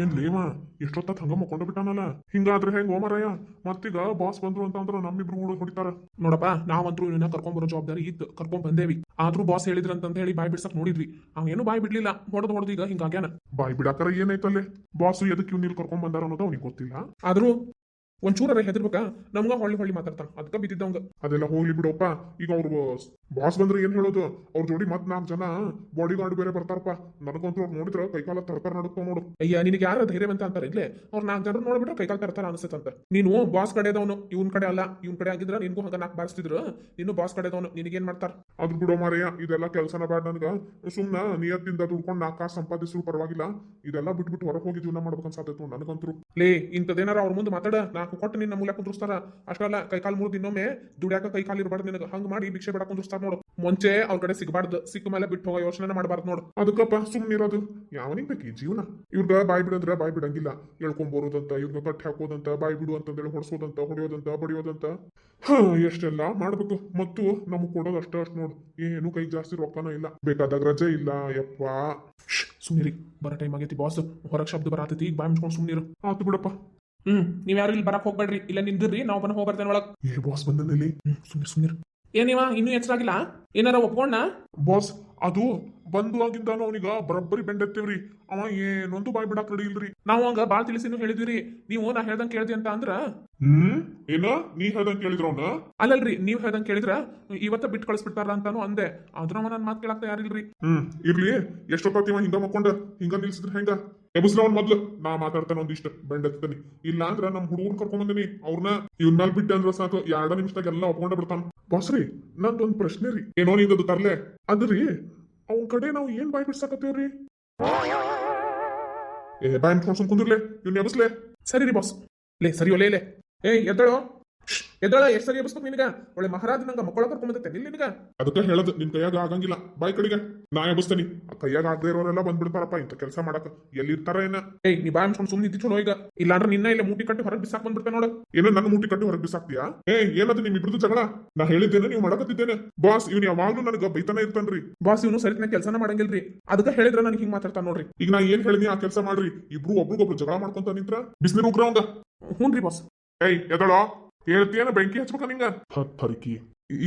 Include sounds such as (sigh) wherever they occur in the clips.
ಏನ್ ಲೇವ ಎಷ್ಟೊತ್ತ ಹಂಗ ಮಕ್ಕೊಂಡು ಬಿಟ್ಟಾನಲ್ಲ ಹಿಂಗಾದ್ರೆ ಹೆಂಗ್ ಓಮರಯ್ಯ ಮತ್ತೀಗ ಬಾಸ್ ಬಂದ್ರು ಅಂತ ಅಂದ್ರೆ ನಮ್ಮಿಬ್ರು ಹುಡುಗ ಹೊಡಿತಾರ. ನೋಡಪ್ಪ ನಾವಂತರೂ ಇವನ್ನ ಕರ್ಕೊಂಡ್ ಬರೋ ಜವಾಬ್ದಾರಿ ಇತ್ತು ಕರ್ಕೊಂಡ್ ಬಂದೇವಿ. ಆದ್ರೂ ಬಾಸ್ ಹೇಳಿದ್ರಂತ ಹೇಳಿ ಬಾಯ್ ಬಿಡ್ಸಕ್ ನೋಡಿದ್ವಿ. ಅವೇನು ಬಾಯ್ ಬಿಡ್ಲಿಲ್ಲ ಹೊಡೆದು ಹೊಡೆದು ಈಗ ಹಿಂಗಾಗ್ಯಾನ ಬಾಯ್ ಬಿಡಾಕರ ಏನೈತಲ್ಲೇ ಬಾಸ್ ಎದಕ್ಕೆ ಇವ್ ನೀಲ್ ಕರ್ಕೊಂಡ್ ಬಂದಾರ ಅನ್ನೋದು ಅವ್ನಿಗೆ ಗೊತ್ತಿಲ್ಲ. ಆದ್ರೂ ಒಂಚೂರ ಹೆದರ್ಬೇಕಾ? ನಮ್ಗ ಹೊಳ್ಳಿ ಹೊಳ್ಳಿ ಮಾತಾಡ್ತಾನ. ಅದಕ್ಕ ಬಿದ್ದಿದ್ದವಂಗ. ಅದೆಲ್ಲ ಹೋಗ್ಲಿ ಬಿಡಪ್ಪ. ಈಗ ಅವ್ರು ಬಾಸ್ ಬಂದ್ರೆ ಏನ್ ಹೇಳೋದು? ಅವ್ರ ಜೋಡಿ ಮತ್ ನಾಲ್ಕು ಜನ ಬಾಡಿ ಗಾರ್ಡ್ ಬೇರೆ ಬರ್ತಾರಪ್ಪ. ನನಗಂತೂ ಅವ್ರು ನೋಡಿದ್ರ ಕೈಕಾಲ ತರ್ತಾರ ನಡುತ್ತ ನೋಡು. ಅಯ್ಯ ನಿನಗೆ ಯಾರ ಧೈರ್ಯ ಅಂತ ಅಂತಾರೆ ಇಲ್ಲೇ? ಅವ್ರ ನಾಲ್ಕು ಜನರು ನೋಡ್ಬಿಟ್ರೆ ಕೈಕಾಲ ತರ್ತಾರ ಅನ್ಸುತ್ತಂತ ನೀನು ಬಾಸ್ ಕಡೆದವನು ಇವನ್ ಕಡೆ ಅಲ್ಲ. ಇವನ್ ಕಡೆ ಆಗಿದ್ರ ನಿನ್ಗೂ ಹಂಗ ನಾಲ್ಕು ಬಾರಿಸ್ತಿದ್ರು. ನೀನು ಬಾಸ್ ಕಡೆದವನು ನಿನಗೇನ್ ಮಾಡ್ತಾರ? ಅದ್ ಬಿಡೋ ಮಾರಯ್ಯ ಇದೆಲ್ಲ ಕೆಲಸನ ಬೇಡ ನನ್ಗ. ಸುಮ್ನ ನಿಯತ್ತಿಂದ ದುಡ್ಕೊಂಡು ನಾಲ್ಕು ಕಾಸು ಸಂಪಾದಿಸಲು ಪರವಾಗಿಲ್ಲ. ಇದೆಲ್ಲ ಬಿಟ್ಬಿಟ್ಟು ಹೊರಗೆ ಹೋಗಿ ಜೀವನ ಮಾಡ್ಬೇಕನ್ಸಾತೈತು ನನಗಂತರು. ಲೇ ಇಂಥದೇನಾರ ಅವ್ರ ಮುಂದೆ ಮಾತಾಡ. ನಾಲ್ಕು ಕೊಟ್ಟು ನಿನ್ನ ಮೂಲ ಕುಂದ್ರಸ್ತಾರ. ಅಷ್ಟಲ್ಲ ಕೈಕಾಲ್ ಮುರಿದು ಇನ್ನೊಮ್ಮೆ ದುಡ್ಯಾಕ ಕೈಕಾಲ್ ಇರಬಾರ್ದು ನಿನಗೆ. ಹಂಗ ಮಾಡಿ ಭಿಕ್ಷೆ ಬೇಡ ಕುಂದ್ರಸ್ತಾರ ನೋಡು. ಮುಂಚೆ ಅವ್ರ ಕಡೆ ಸಿಗಬಾರ್ದು. ಸಿಕ್ಕ ಮೇಲೆ ಬಿಟ್ಟು ಹೋಗೋ ಯೋಚನೆ ಮಾಡಬಾರ್ದು ನೋಡು. ಅದಕ್ಕಪ್ಪ ಸುಮ್ಮನಿರೋದು ಯಾವನಿಗೆ ಈ ಜೀವನ? ಇವ್ರಗ ಬಾಯ್ ಬಿಡಂದ್ರೆ ಬಾಯ್ ಬಿಡಂಗಿಲ್ಲ. ಹೇಳ್ಕೊಂಬರೋದಂತ ಇವ್ರನ್ನ ಕಟ್ಟಿ ಹಾಕೋದಂತ, ಬಾಯ್ ಬಿಡು ಅಂತಂದೇಳಿ ಹೊಡ್ಸೋದಂತ, ಹೊಡೆಯೋದಂತ, ಬಡಿಯೋದಂತ. ಹಾ, ಎಷ್ಟೆಲ್ಲ ಮಾಡ್ಬೇಕು. ಮತ್ತು ನಮಗ್ ಕೊಡೋದು ಅಷ್ಟೇ ಅಷ್ಟು ನೋಡು. ಏನು ಕೈ ಜಾಸ್ತಿ ರೊಕ್ಕನೂ ಇಲ್ಲ. ಬೇಕಾದಾಗ ರಜೆ ಇಲ್ಲ, ಯಪ್ಪ. ಸುಮ್ನಿರಿ. ಬರೋ ಟೈಮ್ ಆಗೈತಿ ಬಾಸ್ ಹೊರಗೆ ಶಬ್ದ ಬರತೈತಿ. ಈಗ ಬಾಯ್ ಮುಚ್ಕೊಂಡು ಸುಮ್ನಿರು. ಆತು ಬಿಡಪ್ಪ. ಹ್ಮ್ ನೀವ್ ಯಾರು ಇಲ್ಲಿ ಬರಕ್ ಹೋಗ್ಬೇಡ್ರಿ. ಇಲ್ಲ ನಿಂದಿರ್ರಿ ನಾವು ಬನ್ನ ಹೋಗ್ಬರ್ತೇನೆ ಒಳಗ್. ಏ ಬಾಸ್ ಬಂದಲ್ಲಿ ಸುಮ್ಮನೆ ಸುಮ್ಮನೆ ಏನಿವ ಇನ್ನೂ ಎಚ್ಚರಾಗಿಲ್ಲ ಏನಾರ ಒಪ್ಕೊಂಡ ಬಾಸ್ ಅದು ಬಂದು ಆಗಿಂದಾನು ಅವನಿಗ ಬರಬ್ಬರಿ ಬೆಂಡೆತ್ತೇವ್ರಿ ಅವ ಏನೊಂದು ಬಾಯ್ ಬಿಡಾಕ್ ರೆಡಿ ಇಲ್ರಿ. ನಾವು ಹಂಗ ಬಾಳ್ ತಿಳಿಸಿನೂ ಹೇಳಿದ್ವಿ ನೀವು ನಾ ಹೇಳ್ದಂಗ್ ಕೇಳ್ದಿ ಅಂತ ಅಂದ್ರ? ಹ್ಮ್? ಏನ? ನೀ ಹೇಳ್ದಂಗ್ ಕೇಳಿದ್ರ ಅವ್ನ? ಅಲ್ಲಲ್ರಿ ನೀವ್ ಹೇಳ್ದಂಗ್ ಕೇಳಿದ್ರ? ಇವತ್ತ ಬಿಟ್ಟು ಕಳಿಸ್ಬಿಟ್ಟಾರ ಅಂತಾನು ಅಂದೆ. ಆದ್ರ ಅವ ನನ್ ಮಾತ್ ಕೇಳಾಕ್ತ ಯಾರಿಲ್ರಿ ಹ್ಮ್ ಇರ್ಲಿ. ಎಷ್ಟೊತ್ತಾತಿವ ಹಿಂಗ ಮಕ್ಕೊಂಡ? ಹಿಂಗ ನಿಲ್ಸಿದ್ರ ಹೆಂಗ? ಎಬ್ಸ್ರ ಅವ್ನ ಮೊದ್ಲು. ನಾ ಮಾತಾಡ್ತಾನೆ ಒಂದಿಷ್ಟ ಬೆಂಡತ್ತನಿ ಇಲ್ಲ ಅಂದ್ರ ನಮ್ ಹುಡುಗನ್ ಕರ್ಕೊಂಡ್ ಬಂದಿನಿ ಅವ್ರನ್ನ ಇವ್ನ ಮ್ಯಾಲ್ ಬಿಟ್ಟೆ ಅಂದ್ರ ಸಾಕು ಎರಡ ನಿಮಿಷದಾಗ ಎಲ್ಲ ಒಪ್ಕೊಂಡ ಬಿಡ್ತಾನ. ಬಾಸ್ರಿ ನಂದೊಂದ್ ಪ್ರಶ್ನೆ ರೀ. ಏನೋ ನಿಂದದು ತರ್ಲೆ. ಅದ್ರಿ ಅವನ್ ಕಡೆ ನಾವು ಏನ್ ಬಾಯ್ ಬಿಡ್ಸಾಕತ್ತೇವ್ರಿ? ಏ, ಬಾಯ್ ಮುಚ್ಕೊಂಡ್ ಕುಂದಿರ್ಲೆ, ಇವ್ನ ಎಬ್ಸ್ಲೆ. ಸರಿ ರೀ ಬಾಸ್ ಲೇ, ಸರಿ, ಒಲೆ, ಲೇ. ಏಯ್, ಎದ್ದಾಳೋ. ಎದ್ದಳ ಎಷ್ಟು ಸರಿ ಎಬ್ಸ್ಬೇಕು ನಿನಗ. ಒಳ್ಳೆ ಮಹಾರಾಜ ನಂಗ ಮಕ್ಕಳ ಕರ್ಕೊಂಡ್ ಬಂದೈತೆ ನಿಲ್ ನಿನಗ. ಅದಕ್ಕೆ ಹೇಳದ್ ನಿನ್ ಕೈಯಾಗ ಆಗಂಗಿಲ್ಲ. ಬಾಯ್ ಕಡೆಗೆ. ನಾ ಎಬ್ಸ್ತೇನಿ ಕೈಯಾಗ ಆಗದೆ ಇರೋರೆಲ್ಲ ಬಂದ್ಬಿಡ್ತಾರಪ್ಪ ಇಂತ ಕೆಲಸ ಮಾಡಕ್ ಎಲ್ಲಿರ್ತಾರ ಏನ ಏ ನೀ ಬಾಯ್ ಅನ್ಸ್ಕೊಂಡು ಸುಮ್ಮನೆ ಇದ್ದಿ ಚಲೋ ಈಗ ಇಲ್ಲಾಂದ್ರೆ ನಿನ್ನ ಇಲ್ಲ ಮೂಟಿ ಕಟ್ಟಿ ಹೊರಗೆ ಬಿಸಾಕ್ ಬಂದ್ಬಿಡ್ತೇನೆ ನೋಡ. ಏನೋ ನನ್ನ ಮೂಟಿ ಕಟ್ಟಿ ಹೊರಗೆ ಬಿಸಾಕ್ತಿಯಾ? ಏ ಏನದು ನಿಮ್ ಇಬ್ರದ್ದು ಜಗಳ? ನಾ ಹೇಳಿದ್ದೇನೆ ನೀವು ಮಾಡಕತ್ತಿದ್ದೇನೆ. ಬಾಸ್ ಇವ್ನು ಯಾವಾಗ್ಲೂ ನನಗ ಬೈತಾನೆ ಇರ್ತಾನ್ರಿ. ಬಾಸ್ ಇವನು ಸರಿನ ಕೆಲಸನ ಮಾಡಂಗಿಲ್ರಿ. ಅದಕ್ಕೆ ಹೇಳಿದ್ರೆ ನನಗೆ ಹಿಂಗ್ ಮಾತಾಡ್ತಾನ ನೋಡ್ರಿ. ಈಗ ನಾ ಏನ್ ಹೇಳಿದ್ನಿ ಆ ಕೆಲಸ ಮಾಡ್ರಿ. ಇಬ್ರು ಒಬ್ರಿಗೊಬ್ರು ಜಗಳ ಮಾಡ್ಕೊಂತ ನಿಂತ್ರ. ಬಿಸಿನೀರು ಉಗ್ರ ಹ್ಞೂ ರೀ ಬಾಸ್. ಏಯ್ ಎದಳೋ ಹೇಳ್ತೀಯನ ಬೆಂಕಿ ಹಚ್ಬೇಕ ನಿಂಗ? ಹತ್ತರಿಕಿ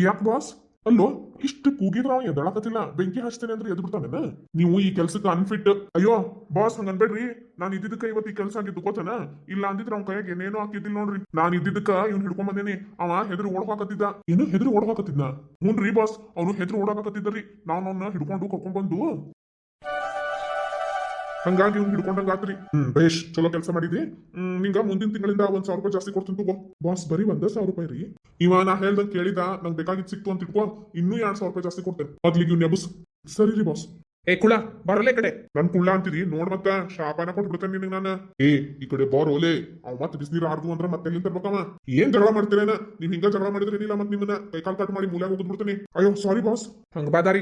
ಯಾಕೆ ಬಾಸ್ ಅಲ್ಲೋ ಇಷ್ಟು ಕೂಗಿದ್ರ ಅವ ಎದಳಕತ್ತಿಲ್ಲ ಬೆಂಕಿ ಹಚ್ತೇನೆ ಅಂದ್ರೆ ಎದ್ ಬಿಡ್ತಾನೆ ನೀವು ಈ ಕೆಲ್ಸಕ್ಕೆ ಅನ್ಫಿಟ್ ಅಯ್ಯೋ ಬಾಸ್ ಹಂಗ ಅನ್ಬೇಡ್ರಿ. ನಾನು ಇದ್ದಿದ್ದಕ್ಕ ಇವತ್ತು ಈ ಕೆಲಸ ಆಗಿದ್ದು ಗೊತ್ತನ? ಇಲ್ಲ ಅಂದಿದ್ರ ಅವ್ನ ಕೈಯಾಗ ಏನೇನೋ ಹಾಕಿದ್ದಿಲ್ಲ ನೋಡ್ರಿ. ನಾನು ಇದ್ದಿದ್ದಕ್ಕ ಇವ್ನು ಹಿಡ್ಕೊಂಡ್ ಬಂದೇನಿ. ಅವ ಹೆದರಿ ಓಡಾಕತ್ತಿದ್ದ ಏನು ಹೆದ್ರು ಓಡ್ಬೇಕತ್ತಿನ ಹುನ್ರಿ ಬಾಸ್ ಅವನು ಹೆದ್ರು ಓಡಾಕತ್ತಿದ್ದ ರೀ. ನಾನು ಅವನ್ನ ಹಿಡ್ಕೊಂಡು ಕರ್ಕೊಂಡ್ ಬಂದು ಹಂಗಾಗಿ ಇವ್ನು ಹಿಡ್ಕೊಂಡಂಗ ಆತ್ರಿ. ಹ್ಮ್. ಬೇಷ್ ಚಲೋ ಕೆಲಸ ಮಾಡಿದ್ರಿ? ಹ್ಮ್ ನಿಂಗ ಮುಂದಿನ ತಿಂಗಳಿಂದ ಒಂದ್ ಸಾವಿರ ರೂಪಾಯಿ ಜಾಸ್ತಿ ಕೊಡ್ತೀನಿ ತಗೋ. ಬಾಸ್ ಬರೀ ಒಂದ ಸಾವಿರ ರೂಪಾಯಿ ರೀ. ಇವ ನಾ ಹೇಳ್ದಂಗ್ ಕೇಳಿದ ನಂಗ್ ಬೇಕಾಗಿದ್ ಸಿಕ್ತು ಅಂತ ಇಟ್ಕೋ ಇನ್ನೂ ಎರಡ್ ಸಾವಿರ ರೂಪಾಯಿ ಜಾಸ್ತಿ ಕೊಡ್ತೇನೆ. ಮೊದ್ಲಿಗೆ ಇವ್ ನೆಬಸ್ ಸರಿ ರೀ ಬಾಸ್. ಏ ಕುಳ ಬರಲೇ ಕಡೆ. ನನ್ ಕುಳ್ಳ ಅಂತೀರಿ ನೋಡ್ ಮತ್ತ ಶಾಪಾನ ಕೊಟ್ಟು ಬಿಡ್ತೇನೆ ನಿನಗೆ ನಾನು. ಏ ಈ ಕಡೆ ಬಾರ್ ಓಲೆ ಅವ್ ಮತ್ ಬಿಸಿನೀರ್ ಆಡ್ದು ಅಂದ್ರ ಮತ್ತೆ ಎಲ್ಲಿಂದ ತರ್ಬೇಕವ? ಏನ್ ಜಗಳ ಮಾಡ್ತೀರೇನ ನೀವ್ ಹಿಂಗ ಜಗಳ ಮಾಡಿದ್ರೆ ಏನಿಲ್ಲ ಮತ್ತೆ ನಿಮ್ಮನ್ನ. ಕೈ ಕಾಲ್ ಕಟ್ ಮಾಡಿ ಮೂಲ್ಯಾಗ ಬಿಡ್ತೇನೆ. ಅಯ್ಯೋ ಸಾರಿ ಬಾಸ್. ಹಂಗ ಬಾದಾರಿ.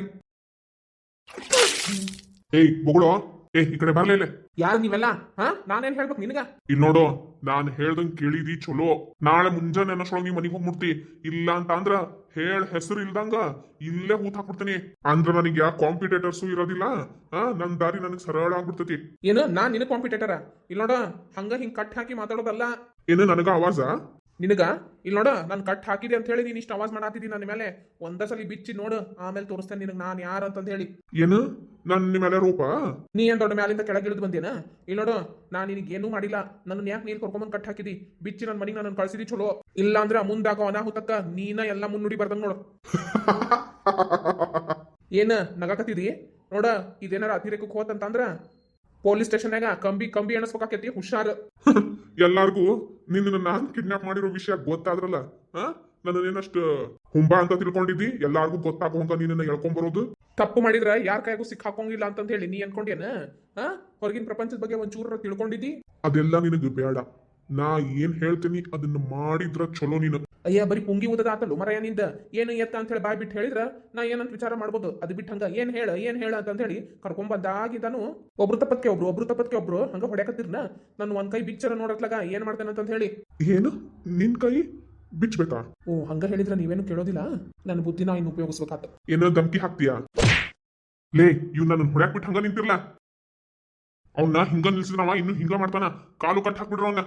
ಏಯ್ ಬೊಗಳೋ. ಏ ಈ ಕಡೆ ಬರ್ಲಿಲ್ಲ ಯಾರು ನೀವೆಲ್ಲ? ಹಾ? ನಾನೇನ್ ಹೇಳ್ಬೇಕು ನಿನಗ? ಇಲ್ ನೋಡು ನಾನ್ ಹೇಳ್ದಂಗ್ ಕೇಳಿದಿ ಚಲೋ. ನಾಳೆ ಮುಂಜಾನೆ ಅನ್ನೋಷ್ರೊಳಗೆ ನೀ ಮನಿಗ್ ಹೋಗ್ಬಿಡ್ತಿ. ಇಲ್ಲ ಅಂತ ಅಂದ್ರ ಹೇಳ್ ಹೆಸರು ಇಲ್ದಂಗ ಇಲ್ಲೇ ಹೂತ್ ಹಾಕ್ಬಿಡ್ತೀನಿ. ಅಂದ್ರ ನನಗೆ ಯಾ ಕಾಂಪಿಟೇಟರ್ಸು ಇರೋದಿಲ್ಲ. ಆ ನನ್ ದಾರಿ ನನಗ್ ಸರಳ ಆಗ್ಬಿಡ್ತೈತಿ. ಏನು? ನಾನ್ ನಿನ್ನ ಕಾಂಪಿಟೇಟರ ಇಲ್ಲ ನೋಡ ಹಂಗ ಹಿಂಗ್ ಕಟ್ ಹಾಕಿ ಮಾತಾಡೋದಲ್ಲ. ಏನು ನನಗ ಆವಾಜ? ನಿನಗ? ಇಲ್ಲಿ ನೋಡು ನಾನು ಕಟ್ ಹಾಕಿದೆ ಅಂತ ಹೇಳಿ ನೀನು ಇಷ್ಟು ಅವಾಜ್ ಮಾಡಾತಿದ್ದೀನಿ ನನ್ನ ಮೇಲೆ. ಒಂದೇ ಸಲ ಬಿಚ್ಚಿ ನೋಡು ಆಮೇಲೆ ತೋರಿಸ್ತೇನೆ ನಿನಗೆ ನಾನು ಯಾರು ಅಂತಂದು ಹೇಳಿ. ಏನು? ನಾನು ನಿಮ್ಮ ಮೇಲೆ ರೂಪ? ನೀ ಏನ್ ದೊಡ್ಡ ಮ್ಯಾಲಿಂದ ಕೆಳಗೆ ಇಳಿದು ಬಂದೇನ ಇಲ್ಲಿ ನೋಡು ನಾನು ನಿನಗೆ ಏನೂ ಮಾಡಿಲ್ಲ. ನನ್ನ ಯಾಕೆ ನೀರು ಕರ್ಕೊಂಬಂದು ಕಟ್ ಹಾಕಿದಿ? ಬಿಚ್ಚಿ ನನ್ನ ಮನೆಗೆ ನನ್ನ ಕಳ್ಸಿದಿ ಚಲೋ ಇಲ್ಲ ಅಂದ್ರೆ ಮುಂದಾಗ ಅನಾಹುತಕ್ಕ ನೀನ ಎಲ್ಲ ಮುನ್ನುಡಿ ಬರ್ದಂಗ ನೋಡು. (laughs) ಏನ ನಗಾಕತ್ತಿದಿ ನೋಡ ಇದೇನಾರ ಅತಿರೇಕಕ್ಕೆ ಹೋತಂತಂದ್ರ ಪೊಲೀಸ್ ಸ್ಟೇಷನ್ಯಾಗ ಕಂಬಿ ಕಂಬಿ ಎಣಸ್ಬೇಕಾಕೈತಿ ಹುಷಾರ್. (laughs) ಎಲ್ಲಾರ್ಗೂ ನಿನ್ನ ನಾನ್ ಕಿಡ್ನಾಪ್ ಮಾಡಿರೋ ವಿಷಯ ಗೊತ್ತಾದ್ರಲ್ಲ ನನ್ನೇನಷ್ಟು ಹುಂಬಾ ಅಂತ ತಿಳ್ಕೊಂಡಿದ್ದಿ ಎಲ್ಲಾರ್ಗೂ ಗೊತ್ತಾಗುವಂತ ನಿನ್ನ ಹೇಳ್ಕೊಂಬರೋದು ತಪ್ಪು ಮಾಡಿದ್ರ ಯಾರ ಕೈಗೂ ಸಿಕ್ ಹಾಕೋಂಗಿಲ್ಲ ಅಂತ ಹೇಳಿ ನೀ ಅನ್ಕೊಂಡೇನ? ಹಾ? ಹೊರಗಿನ ಪ್ರಪಂಚದ ಬಗ್ಗೆ ಒಂಚೂರ ತಿಳ್ಕೊಂಡಿದ್ದಿ? ಅದೆಲ್ಲ ನಿನಗೆ ಬೇಡ. ನಾ ಏನ್ ಹೇಳ್ತೀನಿ ಅದನ್ನ ಮಾಡಿದ್ರ ಚಲೋ ನೀನು. ಅಯ್ಯ ಬರೀ ಪುಂಗಿ ಊದದ ಆತಲ್ಲ ಮರಯ್ಯ ನಿಂದ? ಏನು ಎತ್ತ ಅಂತ ಹೇಳಿ ಬಾಯ್ ಬಿಟ್ಟು ಹೇಳಿದ್ರ? ನಾ ಏನಂತ ವಿಚಾರ ಮಾಡ್ಬೋದು. ಅದು ಬಿಟ್ಟು ಹಂಗ ಏನ್ ಹೇಳ ಏನ್ ಹೇಳ ಅಂತ ಹೇಳಿ ಕರ್ಕೊಂಬಂದಾಗಿದ್ದಾನು ಒಬ್ರು ತಪ್ಪತ್ಕೆ ಒಬ್ರು ಒಬ್ರು ತಪ್ಪತ್ಕೆ ಒಬ್ರು. ಹಂಗ ಹೊಡ್ಯಾಕತ್ತಿರ್ನ ನಾನು ಒಂದ್ ಕೈ ಬಿಚ್ಚರ ನೋಡತ್ಲಾಗ ಏನ್ ಮಾಡ್ತೇನೆ ಅಂತ ಹೇಳಿ ಏನು? ನಿನ್ ಕೈ ಬಿಚ್ಚಬೇಕಾ ಓ ಹಂಗ ಹೇಳಿದ್ರ ನೀವೇನು ಕೇಳೋದಿಲ್ಲ? ನನ್ನ ಬುದ್ಧಿನ ಇನ್ನು ಉಪಯೋಗಿಸ್ಬೇಕಾತ. ಏನೋ ಧಮ್ಕಿ ಹಾಕ್ತೀಯಾ? ಲೇ ಇವ್ ನನ್ನ ಹೊಡ್ಯಾಕ್ ಬಿಟ್ಟು ಹಂಗ ನಿಂತಿರ್ಲ. ಅವ್ನ ಹಿಂಗ ನಿಲ್ಸಿದ್ರವ ಇನ್ನು ಹಿಂಗ ಮಾಡ್ತಾನ. ಕಾಲು ಕಟ್ ಹಾಕ್ಬಿಡ್ರ ಅವ್ನ.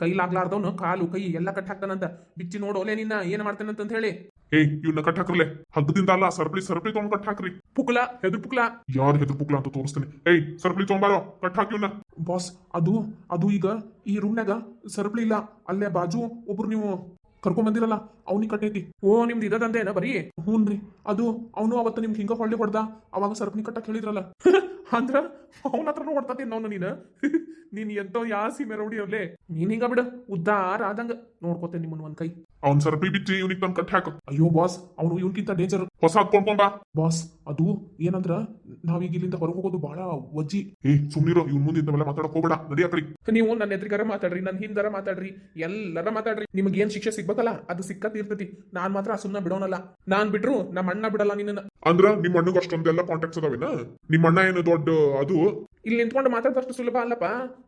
ಕೈಲಾಗ್ಲಾರ್ದವ್ನು ಕಾಲು ಕೈ ಎಲ್ಲ ಕಟ್ ಹಾಕ್ತಾನಂತ. ಬಿಚ್ಚಿ ನೋಡೋಲೆ ನಿನ್ನ ಏನ್ ಮಾಡ್ತಾನಂತ ಹೇಳಿ. ಹೇ ಇವ್ನ ಕಟ್ ಹಾಕ್ರಲೆ. ಹಗ್ಗದಿಂದ ಅಲ್ಲ ಸರ್ಪಳಿ ಸರ್ಪಳಿ ತೊಗೊಂಡ್ ಕಟ್ ಹಾಕ್ರಿ. ಪುಕ್ಲ ಹೆದ್ರ ಪುಕ್ಲ ಯಾರು ಹೆದ್ರ ಪುಕ್ಲ ಅಂತ ತೋರಿಸ್ತೀನಿ. ಏಯ್ ಸರ್ಪಳಿ ತೊಗೊಂಬಾರೋ ಕಟ್ ಹಾಕಿ ಇವ್ನ. ಬಾಸ್ ಅದು ಅದು ಈಗ ಈ ರೂಮ್ನಾಗ ಸರ್ಪಳಿ ಇಲ್ಲ. ಅಲ್ಲೇ ಬಾಜು ಒಬ್ರು ನೀವು ಕರ್ಕೊಂಡ್ ಬಂದಿರಲ್ಲ ಅವ್ನಿಗೆ ಕಟ್ಟೈತಿ. ಓ ನಿಮ್ದು ಏನ ಬರೀ? ಹ್ಞೂನ್ರಿ ಅದು ಅವನು ಅವತ್ತು ನಿಮ್ಗೆ ಹಿಂಗ ಹೊಳ್ಳಿ ಹೊಡ್ದ. ಅವಾಗ ಸರ್ಪನಿ ಕಟ್ಟಕ್ಕೆ ಹೇಳಿದ್ರಲ್ಲ. (laughs) ಅಂದ್ರ ಅವನ ಹತ್ರನು ಹೊಡ್ತಾತೀನಿ ಅವ್ನು ನೀನು. (laughs) ನೀನ್ ಎಂತೋ ಯಾಸಿ ರೌಡಿ ಅಲ್ಲೇ ನೀನ್ ಹಿಂಗ ಬಿಡ. ಉದ್ದಾರ ಆದಂಗ. ನೋಡ್ಕೋತೇನೆ ನಿಮ್ಮನ್ನ ಒಂದ್ ಕೈ. ಅವ್ನ್ ಸರ್ಪಿ ಬಿಚ್ಚಿ ಇವ್ನಿಗೆ ತಂದು ಕಟ್ಟಿ ಹಾಕು. ಅಯ್ಯೋ ಬಾಸ್. ಅವನು ಇವನ್ಕಿಂತ ಡೇಂಜರ್ ಹೊಸ ಹಾಕೊಂಡ್ಕೊಂಡ ಬಾಸ್ ಅದು ಏನಂದ್ರ ನಾವೀಗ ಇಲ್ಲಿಂದ ಹೊರಗೆ ಹೋಗೋದು ಬಹಳ ವಜ್ಜಿ. ಏ ಸುಮ್ನಿರೋ. ಇವ್ನ ಮುಂದೆ ಮೇಲೆ ಮಾತಾಡಕ್ ಹೋಗ್ಬೇಡ. ನಡಿ ಹಾಕ್ರಿ ನೀವು ನನ್ನ ಎದುರಿಗಾರ ಮಾತಾಡ್ರಿ ನನ್ನ ಹಿಂದರ ಮಾತಾಡ್ರಿ ಎಲ್ಲರ ಮಾತಾಡ್ರಿ. ನಿಮ್ಗೆ ಏನ್ ಶಿಕ್ಷೆ ಸಿಗ್ಬೇಕಲ್ಲ ಅದು ಸಿಕ್ಕತ್. ಇರ್ತೈತಿ. ನಾನ್ ಮಾತ್ರ ಸುಮ್ಮನೆ ಬಿಡೋನಲ್ಲ. ನಾನ್ ಬಿಟ್ರು ನಮ್ಮ ಅಣ್ಣ ಬಿಡಲ್ಲ ನಿನ್ನ ಅಂದ್ರ ನಿಮ್ಮ ಅಣ್ಣಗ ಅಷ್ಟೊಂದೆಲ್ಲ ಕಾಂಟ್ಯಾಕ್ಟ್ಸ್ ಅದಾವೇನ? ನಿಮ್ಮ ಅಣ್ಣ ಏನು ದೊಡ್ಡ ಅದು? ಇಲ್ಲಿ ನಿಂತ್ಕೊಂಡು ಮಾತಾಡ್ದಷ್ಟು ಸುಲಭ ಅಲ್ಲಪ್ಪ.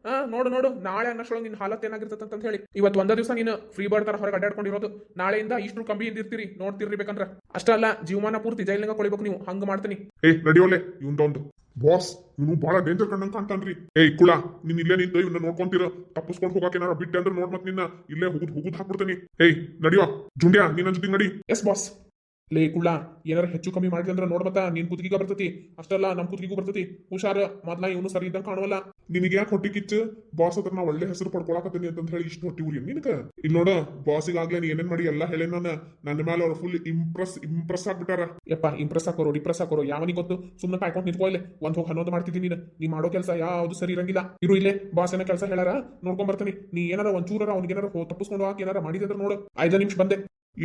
ಆ ನೋಡು ನೋಡು. ನಾಳೆ ಅನ್ನೋಷ್ಟೊಳಗೆ ನಿನ್ನ ಹಾಲತ್ ಏನಾಗಿರ್ತದೆ ಅಂತ ಹೇಳಿ. ಇವತ್ತು ಒಂದ ದಿವಸ ನೀನು ಫ್ರೀ ಬರ್ಡ್ ತರ ಹೊರಗೆ ಅಡ್ಡಾಡ್ಕೊಂಡಿರೋದು. ನಾಳೆಯಿಂದ ಇಷ್ಟು ಕಂಬಿ ಇದ್ದಿರ್ತೀರಿ ನೋಡ್ತಿರ್ರಿ ಬೇಕಂದ್ರ. ಅಷ್ಟ ಅಲ್ಲ ಜೀವಮಾನ ಪೂರ್ತಿ ಜೈಲಿನಾಗ ಕೊಳಿಬೇಕು ನೀವು. ಹಂಗ ಮಾಡ್ತೀನಿ. ಏ ನಡಿಯೋಲೆ ಇವಂದೊಂದು ಬಾಸ್, ಇವನು ಬಹಳ ಡೇಂಜರ್ ಕಂಡಂಗ್ ಕಾಣ್ತಾನ್ರಿ. ಏ ಕುಳ ನೀನ್ ಇಲ್ಲೇ ನಿಂತ ಇವನ್ನ ನೋಡ್ಕೊಂತೀರ? ತಪ್ಪಿಸ್ಕೊಂಡು ಹೋಗಕ್ಕೆ ಏನಾರ ಬಿಟ್ಟೆ ಅಂದ್ರೆ ನೋಡ್ ಮತ್ ನಿನ್ನ. ಇಲ್ಲೇ ಹುಗುದ್ ಹುಗುದ್ ಹಾಕ್ಬಿಡ್ತೇನೆ. ಏಯ್, ನಡಿಯೋ. ಜುಂಡ್ಯಾ ನಿನ್ನ ಜೊತೆ ನಡಿ. ಎಸ್ ಬಾಸ್ ಲೇ ಕುಳ್ಳ, ಏನಾರ ಹೆಚ್ಚು ಕಮ್ಮಿ ಮಾಡಿದ್ರೆ ಅಂದ್ರೆ ನೋಡ್ ಮತ್ತ, ನೀನ್ ಕುತ್ತಿಗೆ ಬರ್ತತಿ. ಅಷ್ಟಲ್ಲ, ನಮ್ ಕುತ್ತಿಗೂ ಬರ್ತತಿ. ಹುಷಾರ ಮೊದ್ಲ ಇವನು ಸರಿ ಇದ್ದಂಗ ಕಾಣವಲ್ಲ. ನಿನಗೆ ಯಾಕೆ ಹೊಟ್ಟಿ ಕಿಚ್ಚು? ಬಾಸ್ ಹತ್ರ ನಾ ಒಳ್ಳೆ ಹೆಸರು ಪಡ್ಕೊಳಕತ್ತೀನಿ ಅಂತ ಹೇಳಿ ಇಷ್ಟು ಹೊಟ್ಟಿ ಉರಿ ನಿನಕ ಇಲ್ಲಿ ನೋಡ ಬಾಸಿಗಾಗ್ಲೇ ನೀ ಏನೇನ್ ಮಾಡಿ ಎಲ್ಲ ಹೇಳಿ ನಾನು. ನನ್ನ ಮೇಲೆ ಅವ್ರು ಫುಲ್ ಇಂಪ್ರೆಸ್ ಇಂಪ್ರೆಸ್ ಆಗ್ಬಿಟ್ಟಾರ. ಯಪ್ಪ ಇಂಪ್ರೆಸ್ ಹಾಕೋರು ಡಿಪ್ರೆಸ್ ಹಾಕೋರು, ಯಾವನಿಗೆ ಗೊತ್ತು? ಸುಮ್ಮನೆ ಕಾಯ್ಕೊಂಡು ನಿಂತ್ಕೋ ಇಲ್ಲೇ. ಒಂದ್ ಹೋಗಿ ಹನ್ನೊಂದು ಮಾಡ್ತಿದ್ದೀನಿ ನೀನು. ನೀ ಮಾಡೋ ಕೆಲಸ ಯಾವ್ದು ಸರಿ ಇರಂಗಿಲ್ಲ. ಇರು ಇಲ್ಲೇ ಬಾಸ್ ಏನೋ ಕೆಲಸ ಹೇಳಾರ? ನೋಡ್ಕೊಂಡ್ ಬರ್ತೀನಿ. ನೀ ಏನಾರ ಒಂಚೂರ ಅವ್ನಿಗೆ ಏನಾರ ತಪ್ಪಿಸ್ಕೊಂಡು ಹಾಕಿ, ಏನಾರ ಮಾಡಿದ್ರೆ ನೋಡು. ಐದು ನಿಮಿಷ ಬಂದೆ.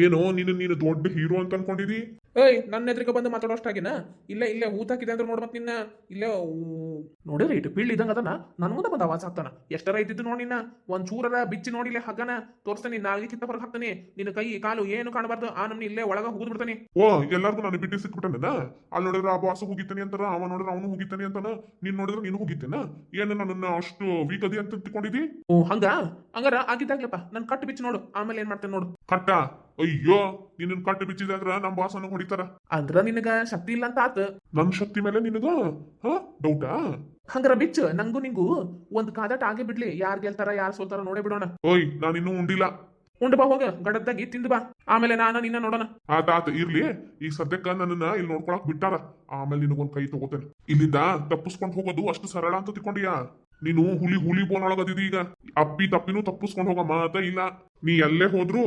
ಏನೋ ನೀನು ನೀನು ದೊಡ್ಡ ಹೀರೋ ಅಂತ ಅನ್ಕೊಂಡಿದಿ. ಏಯ್ ನನ್ನ ಎದುರಿಗೆ ಬಂದು ಮಾತಾಡೋಷ್ಟಾಗಿನ ಇಲ್ಲ ಇಲ್ಲೇ ಊತ ಹಾಕಿದೆ ಅಂದ್ರೆ ನೋಡ್ ಮತ್ ನಿನ್ನ. ಇಲ್ಲೇ ನೋಡಿರಿ ಇಟ್ಟು ಬೀಳ್ ಇದಂಗ ಅದನ್ನ? ನನ್ ಮುಂದೆ ಬಂದ ಅವಾಜ್ ಹಾಕ್ತಾನ. ಎಷ್ಟರ ಇದ್ದಿದ್ದು ನೋಡಿ ನಿನ್ನ? ಒಂದ್ ಚೂರರ ಬಿಚ್ಚಿ ನೋಡಿಲೆ ಹಗ್ಗನ ತೋರಿಸ್ತಾನೆ ನಾಲ್ಗೆ ಕಿತ್ತ ಹೊರಗೆ ಹಾಕ್ತಾನೆ. ನಿನ್ನ ಕೈ ಕಾಲು ಏನು ಕಾಣಬಾರ್ದು? ಆ ನಮ್ನ ಇಲ್ಲೇ ಒಳಗ ಹೋಗುದ್ ಬಿಡ್ತಾನೆ. ಓ ಎಲ್ಲಾರ್ಗು ನಾನು ಬಿಟ್ಟು ಸಿಕ್ಬಿಟ್ಟನ ಅಲ್ಲಿ ನೋಡಿದ್ರೆ ಆ ಬಾಸ್ ಹೋಗಿತ್ತಾನೆ ಅಂತಾರ ಅವ ನೋಡಿದ್ರೆ ಅವನು ಹೋಗಿತ್ತಾನೆ ಅಂತಾನ? ನೀನ್ ನೋಡಿದ್ರೆ ನೀನು ಹೋಗಿತ್ತೇನ ಏನು ನನ್ನ ಅಷ್ಟು ವೀಕ್ ಅದಿ ಅಂತ ತಿಳ್ಕೊಂಡಿದಿ? ಓ ಹಂಗ? ಹಂಗಾರ ಆಗಿದ್ದಾಗ್ಲಪ್ಪ. ನನ್ ಕಟ್ಟು ಬಿಚ್ಚಿ ನೋಡು. ಆಮೇಲೆ ಏನ್ ಮಾಡ್ತೇನೆ ನೋಡು. ಕಟ್ಟ? ಅಯ್ಯೋ ನಿನ್ನ ಕಟ್ಟು ಬಿಚ್ಚಿದಾದ್ರ ನಮ್ ಬಾಸ್ ಅನ್ನ ಹೊಡಿತಾರ? ಅಂದ್ರ ನಿನಗ ಶಕ್ತಿ ಇಲ್ಲ ಅಂತ ಆತ. ನನ್ ಶಕ್ತಿ ಮೇಲೆ ನಿನಗ ಹ ಡೌಟಾ ಹಂಗಾರ ಬಿಚ್ಚ ನಂಗೂ ನಿಂಗೂ ಒಂದ್ ಕಾದಾಟ ಆಗೇ ಬಿಡ್ಲಿ. ಯಾರ್ ಗೆಲ್ತಾರ ಯಾರ್ ಸೋಲ್ತಾರ ನೋಡೇ ಬಿಡೋಣ. ಓಯ್ ನಾನು ಇನ್ನೂ ಉಂಡಿಲ್ಲ. ಉಂಡ ಬಾ ಹೋಗ. ಗಡದ್ದಾಗಿ ತಿಂದು ಬಾ. ಆಮೇಲೆ ನಾನು ನಿನ್ನ ನೋಡೋಣ. ಆತ ಆತ ಇರ್ಲಿ. ಈಗ ಸದ್ಯಕ್ಕ ನನ್ನನ್ನ ಇಲ್ಲಿ ನೋಡ್ಕೊಳಕ್ ಬಿಟ್ಟಾರ. ಆಮೇಲೆ ನಿನಗೊಂದ್ ಕೈ ತಗೋತೇನೆ. ಇಲ್ಲಿಂದ ತಪ್ಪಿಸ್ಕೊಂಡ್ ಹೋಗೋದು ಅಷ್ಟು ಸರಳ ಅಂತ ತಿಳ್ಕೊಂಡಿಯಾ? ನೀನು ಹುಲಿ ಹುಲಿ ಬೋನ್ ಒಳಗದಿದಿ ಈಗ. ಅಪ್ಪಿ ತಪ್ಪಿನೂ ತಪ್ಪಿಸ್ಕೊಂಡ್ ಹೋಗ ಮಾತ ಇಲ್ಲ. ನೀ ಎಲ್ಲೇ ಹೋದ್ರು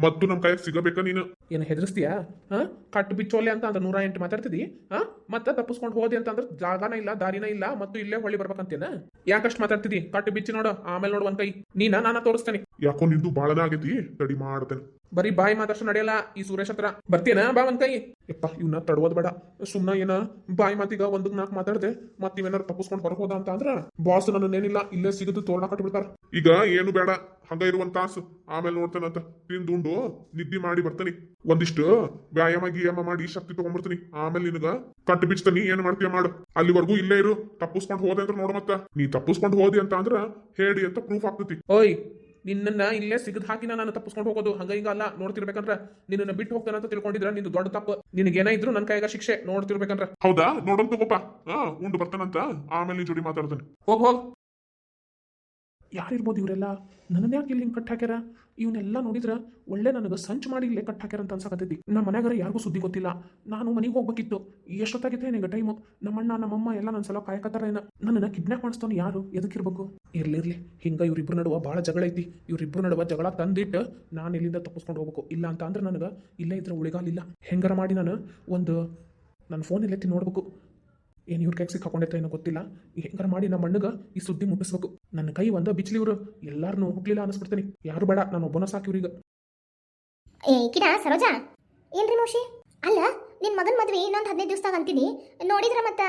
ಮತ್ತು ನಮ್ ಕೈಯಾಗ ಸಿಗಬೇಕ ನೀನು. ಏನು ಹೆದರ್ಸ್ತೀಯಾ? ಹಾ? ಕಟ್ಟು ಬಿಚ್ಚೋಲೆ ಅಂತ ಅಂದ್ರೆ ನೂರ ಎಂಟು ಮಾತಾಡ್ತಿದಿ ಹಾ? ಮತ್ತೆ ತಪ್ಪಿಸ್ಕೊಂಡು ಹೋದೆ ಅಂತ ಅಂದ್ರೆ ಜಾಗನ ಇಲ್ಲ ದಾರಿನ ಇಲ್ಲ ಮತ್ತು ಇಲ್ಲೇ ಹೊಳ್ಳಿ ಬರ್ಬೇಕಂತೇನ? ಯಾಕಷ್ಟು ಮಾತಾಡ್ತಿದಿ ಕಟ್ಟು ಬಿಚ್ಚಿ ನೋಡು ಆಮೇಲೆ ನೋಡು ಒಂದ್ ಕೈ. ನೀನ ನಾನ ತೋರಿಸ್ತೇನೆ. ಯಾಕೋ ನಿಂದು ಬಾಳನ ಆಗೈತಿ? ತಡಿ ಮಾಡ್ತೇನೆ. ಬರೀ ಬಾಯಿ ಮಾತಾಡ್ಸೋ ನಡೆಯಲ್ಲ ಈ ಸುರೇಶ್ ಹತ್ರ. ಬರ್ತೀನ ಬಾ ಒಂದ್ ಕೈ. ಯಪ್ಪ ಇವನ್ನ ತಡವೋದ್ ಬೇಡ. ಸುಮ್ನ ಏನ ಬಾಯಿ ಮಾತಿಗ ಒಂದಕ್ ನಾಲ್ಕು ಮಾತಾಡ್ದೆ ಮತ್ ಇವೇನಾರು ತಪ್ಪಿಸ್ಕೊಂಡು ಹೊರಗೆ ಹೋದ ಅಂತ ಅಂದ್ರ ಬಾಸ್ ನನ್ನೇನಿಲ್ಲ ಇಲ್ಲೇ ಸಿಗದು ತೋರಣ ಕಟ್ಬಿಡ್ತಾರ. ಈಗ ಏನು ಬೇಡ, ಹಂಗ ಇರುವಂತ ತಾಸು. ಆಮೇಲೆ ನೋಡ್ತೇನಂತ ತಿಂದುಂಡು ನಿದ್ದಿ ಮಾಡಿ ಬರ್ತೇನಿ. ಒಂದಿಷ್ಟು ವ್ಯಾಯಾಮ ಗೀಯಾಮ ಮಾಡಿ ಶಕ್ತಿ ತಗೊಂಡ್ಬಿಡ್ತೀನಿ. ಆಮೇಲೆ ನಿನಗ ಕಟ್ಟು ಬಿಚ್ತಾನಿ, ಏನ್ ಮಾಡ್ತೀಯ ಮಾಡು. ಅಲ್ಲಿವರೆಗೂ ಇಲ್ಲೇ ಇರು, ತಪ್ಪಿಸ್ಕೊಂಡು ಹೋದೆ ಅಂತ ನೋಡು ಮತ್ತ. ನೀ ತಪ್ಪಿಸ್ಕೊಂಡು ಹೋದಿ ಅಂತ ಅಂದ್ರ ಹೇಳಿ ಅಂತ ಪ್ರೂಫ್ ಆಗ್ತೈತಿ. ಓಯ್ ನಿನ್ನನ್ನ ಇಲ್ಲೇ ಸಿಗದ್ ಹಾಕಿನ ನಾನು ತಪ್ಪಿಸ್ಕೊಂಡು ಹೋಗೋದು. ಹಂಗ ಹಿಂಗ ಅಲ್ಲ ನೋಡ್ತಿರ್ಬೇಕಂದ್ರ ನಿನ್ನ ಬಿಟ್ಟು ಹೋಗ್ತಾನೆ ಅಂತ ತಿಳ್ಕೊಂಡಿದ್ರ ನಿಂದು ದೊಡ್ಡ ತಪ್ಪು. ನಿನಗೇನ ಇದ್ರು ನನ್ನ ಕೈಗ ಶಿಕ್ಷೆ ನೋಡ್ತಿರ್ಬೇಕಂದ್ರ. ಹೌದಾ? ನೋಡೋಣ ತಗೋಪ. ಹಾ ಉಂಡು ಬರ್ತಾನಂತ? ಆಮೇಲೆ ನಿನ್ ಜೋಡಿ ಮಾತಾಡ್ತಾನೆ. ಹೋಗ್ ಹೋಗ್. ಯಾರಿರ್ಬೋದು ಇವರೆಲ್ಲ? ನನ್ನ ಯಾಕೆ ಇಲ್ಲಿ ಹಿಂಗೆ ಕಟ್ ಹಾಕ್ಯಾರ? ಇವನ್ನೆಲ್ಲ ನೋಡಿದ್ರೆ ಒಳ್ಳೆ ನನಗೆ ಸಂಚು ಮಾಡಿ ಇಲ್ಲೇ ಕಟ್ ಹಾಕ್ಯಾರ ಅಂತ ಅನ್ಸಕತ್ತೈತಿ ನಮ್ಮ ಮನ್ಯಾಗಾರ ಯಾರಿಗೂ ಸುದ್ದಿ ಗೊತ್ತಿಲ್ಲ. ನಾನು ಮನೆಗೆ ಹೋಗ್ಬೇಕಿತ್ತು. ಎಷ್ಟೊತ್ತಾಗಿತ್ತು ನಿಮಗೆ ಟೈಮು ನಮ್ಮಣ್ಣ, ನಮ್ಮಮ್ಮ ಎಲ್ಲ ನನ್ನ ಸಲ ಕಾಯಕತ್ತಾರ ಏನ? ನನ್ನನ್ನು ಕಿಡ್ನಾಪ್ ಮಾಡಿಸ್ತಾನೆ ಯಾರು? ಎದಕ್ಕಿರ್ಬೇಕು? ಇರ್ಲಿರ್ಲಿ ಹಿಂಗೆ ಇವ್ರಿಬ್ರು ನಡುವ ಭಾಳ ಜಗಳ ಐತಿ. ಇವ್ರಿಬ್ರು ನಡುವ ಜಗಳ ತಂದಿಟ್ಟು ನಾನು ಇಲ್ಲಿಂದ ತಪ್ಪಿಸ್ಕೊಂಡು ಹೋಗ್ಬೇಕು. ಇಲ್ಲ ಅಂತ ಅಂದ್ರೆ ನನಗೆ ಇಲ್ಲೇ ಇದ್ರೆ ಉಳಿಗಾಲಿಲ್ಲ. ಹೆಂಗಾರ ಮಾಡಿ ನಾನು ಒಂದು, ನನ್ನ ಫೋನ್ ಎತ್ತಿ ನೋಡ್ಬೇಕು. ಏನು ಇವ್ರ ಕ್ಯಾಕ್ಸಿಗೆ ಸಿಕ್ಕಾಕೊಂಡೈತೆ ಏನೋ ಗೊತ್ತಿಲ್ಲ. ಹೆಂಗಾರ ಮಾಡಿ ನಮ್ಮ ಮಣ್ಣಗ ಈ ಸುದ್ದಿ ಮುಟ್ಟಿಸ್ಬೇಕು. ನನ್ನ ಕೈ ಒಂದ ಬಿಚ್ಲಿ ಇವ್ರು. ಎಲ್ಲಾರನು ಹೋಗ್ಲಿಲ್ಲ ಅನಿಸ್ಬಿಡ್ತೀನಿ. ಯಾರು ಬೇಡ, ನಾನು ಒಬ್ಬನ ಸಾಕಿ ಇವ್ರಿಗೆ. ಏ ಕಿಡ ಸರೋಜಾ. ಏನ್ರಿ ಮೋಶಿ? ಅಲ್ಲ, ನಿನ್ ಮಗನ್ ಮದ್ವೆ ಇನ್ನೊಂದು ಹದಿನೈದು ದಿವಸದಾಗ ಅಂತೀನಿ. ನೋಡಿದ್ರ ಮತ್ತ?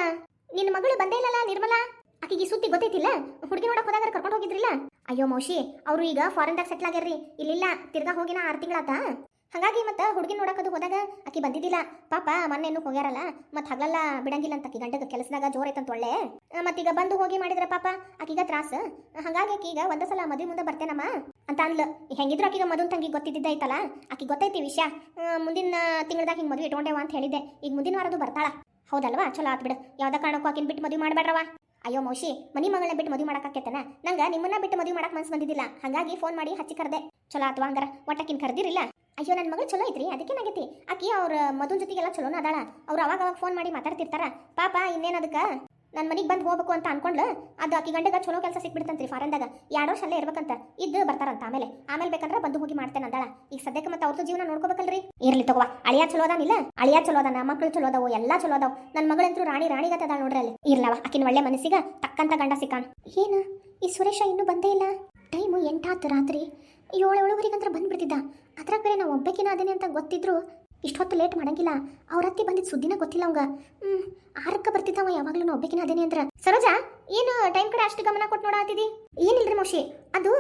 ನಿನ್ನ ಮಗಳು ಬಂದೇ ಇಲ್ಲಲ್ಲ, ನಿರ್ಮಲಾ? ಆಕಿಗೆ ಸುದ್ದಿ ಗೊತ್ತೈತಿಲ್ಲ? ಹುಡುಗಿ ನೋಡಕ್ ಹೋದಾಗ ಕರ್ಕೊಂಡು ಹೋಗಿದ್ರಿಲ್ಲ? ಅಯ್ಯೋ ಮೌಶಿ, ಅವರು ಈಗ ಫಾರಿನ್ದಾಗ ಸೆಟ್ಲ್ ಆಗ್ಯಾರ್ರಿ. ಇಲ್ಲಿಲ್ಲ, ತಿರ್ಗಾ ಹೋಗಿನ ಆರು ತಿಂಗಳಾತ? ಹಾಗಾಗಿ ಮತ್ತೆ ಹುಡುಗಿ ನೋಡಕದು ಹೋದಾಗ ಆಕಿ ಬಂದಿದ್ದಿಲ್ಲ. ಪಾಪ ಮೊನ್ನೆನು ಹೋಗ್ಯಾರಲ್ಲ, ಮತ್ತೆ ಹಗಲೆಲ್ಲ ಬಿಡಂಗಿಲ್ಲ ಅಂತ ಆಕಿ ಗಂಟೆಗೆ ಕೆಲಸದಾಗ ಜೋರ್ ಐತಂತ ಒಳ್ಳೆ. ಮತ್ತೀಗ ಬಂದು ಹೋಗಿ ಮಾಡಿದ್ರ ಪಾಪ, ಆಕಿಗ ತ್ರಾಸ. ಹಾಗಾಗಿ ಈಗ ಒಂದ ಸಲ ಮದ್ವಿ ಮುಂದೆ ಬರ್ತೇನಮ್ಮ ಅಂತ ಅಂದ್ಲು ಹೆಂಗಿದ್ರು ಆಕಿಗ ಮದುವೆ ತಂಗಿ ಗೊತ್ತಿದ್ದೈತಲ್ಲ ಆಕಿ ಗೊತ್ತೈತಿ ವಿಷಯ. ಮುಂದಿನ ತಿಂಗಳದಾಗ ಹಿಂಗೆ ಮದುವೆ ಇಟ್ಕೊಂಡೇವ ಅಂತ ಹೇಳಿದ್ದೆ. ಈಗ ಮುಂದಿನ ವಾರದು ಬರ್ತಾಳ. ಹೌದಲ್ವಾ? ಚಲೋ ಆತ್ ಬಿಡು. ಯಾವ್ದ ಕಾರಣಕ್ಕೂ ಆಕಿನ ಬಿಟ್ಟು ಮದುವೆ ಮಾಡಬೇಡ್ರವ ಅಯ್ಯೋ ಮೌಶಿ, ಮನಿ ಮಗಳನ್ನ ಬಿಟ್ಟು ಮದುವೆ ಮಾಡಕ್ಕಾಕೇತನ ನಂಗ ನಿಮ್ಮನ್ನ ಬಿಟ್ಟು ಮದುವೆ ಮಾಡಕ್ ಮನ್ಸ್ ಬಂದಿದ್ದಿಲ್ಲ. ಹಾಗಾಗಿ ಫೋನ್ ಮಾಡಿ ಹಚ್ಚಿ ಕರ್ದೆ. ಚಲೋ ಆತ್ವಾ ಹಂಗಾರ? ಒಟ್ಟಕ್ಕಿನ್ ಕರ್ದಿರಿಲ್ಲ? ಅಯ್ಯೋ ನನ್ನ ಮಗಳು ಚಲೋ ಐತ್ರಿ, ಅದಕ್ಕೆ ಅದಕ್ಕೇನಾಗೈತಿ ಆಕಿ ಅವ್ರ ಮದುವೆ ಜೊತೆಗೆಲ್ಲ ಚಲೋನ ಅದಾಳ. ಅವ್ರು ಅವಾಗ ಅವಾಗ ಫೋನ್ ಮಾಡಿ ಮಾತಾಡ್ತಿರ್ತಾರ. ಪಾಪ, ಇನ್ನೇನು ಅದಕ್ಕೆ? ನನ್ನ ಮನೆಗೆ ಬಂದು ಹೋಗ್ಬೇಕು ಅಂತ ಅನ್ಕೊಂಡ್ಲು, ಅದು ಆಕಿ ಗಂಡಗ ಚಲೋ ಕೆಲಸ ಸಿಕ್ಬಿಡ್ತಂತ್ರಿ ಫಾರನ್ದಾಗ ಎರಡು ವರ್ಷ ಅಲ್ಲೇ ಇರ್ಬೇಕಂತ. ಇದ್ದು ಬರ್ತಾರಂತ ಆಮೇಲೆ. ಆಮೇಲೆ ಬೇಕಂದ್ರೆ ಬಂದು ಹೋಗಿ ಮಾಡ್ತೇನೆ ಅಂದಾಳ. ಈಗ ಸದ್ಯಕ್ಕೆ ಮತ್ತೆ ಅವ್ರದ್ದು ಜೀವನ ನೋಡ್ಕೋಬೇಕಲ್ರಿ? ಇರ್ಲಿ ತಗೋವಾ. ಅಳಿಯ ಚಲೋ ಅದಾನಿಲ್ಲ ಅಳಿಯ ಚಲೋ ಅದಾನ ಮಕ್ಕಳು ಚಲೋ ಅದಾವು ಎಲ್ಲ ಚಲೋ ಅದಾವ ನನ್ನ ಮಗಳಂತೂ ರಾಣಿ ರಾಣಿಗತ ಅದಾಳ ನೋಡ್ರಿ ಅಲ್ಲಿ. ಇರ್ಲವ, ಆಕಿನ ಒಳ್ಳೆ ಮನಸ್ಸಿಗೆ ತಕ್ಕಂತ ಗಂಡ ಸಿಕ್ಕಾನ. ಏನು? ಈ ಸುರೇಶ ಇನ್ನೂ ಬಂದೇ ಇಲ್ಲ? ಟೈಮು ಎಂಟಾತು ರಾತ್ರಿ. ಏಳು ಏಳುವರೆಗಂತ್ರ ಬಂದ್ಬಿಡ್ತಿದ್ದ. ಅದ್ರಾಗ ಬೇರೆ ನಾವು ಒಬ್ಬಕಿನ ಅದೇನೆ ಅಂತ ಗೊತ್ತಿದ್ರು ಇಷ್ಟೊತ್ತು ಲೇಟ್ ಮಾಡಂಗಿಲ್ಲ. ಅವ್ರ ಹತ್ತಿ ಬಂದಿದ್ದು ಸುದ್ದಿನ ಗೊತ್ತಿಲ್ಲ ಅವಂಗ. ಹ್ಮ್, ಆರಕ್ಕ ಯಾವಾಗಲೂ ಯಾವಾಗ್ಲೂ ಒಬ್ಬಕಿನ ಅದೇನೆ ಅಂದ್ರ. ಸರೋಜಾ, ಏನು ಟೈಮ್ ಕಡೆ ಅಷ್ಟು ಗಮನ ಕೊಟ್ಟು ನೋಡಾತಿದಿ ಏನಿಲ್ರಿ ಮೋಶಿ? ಅದು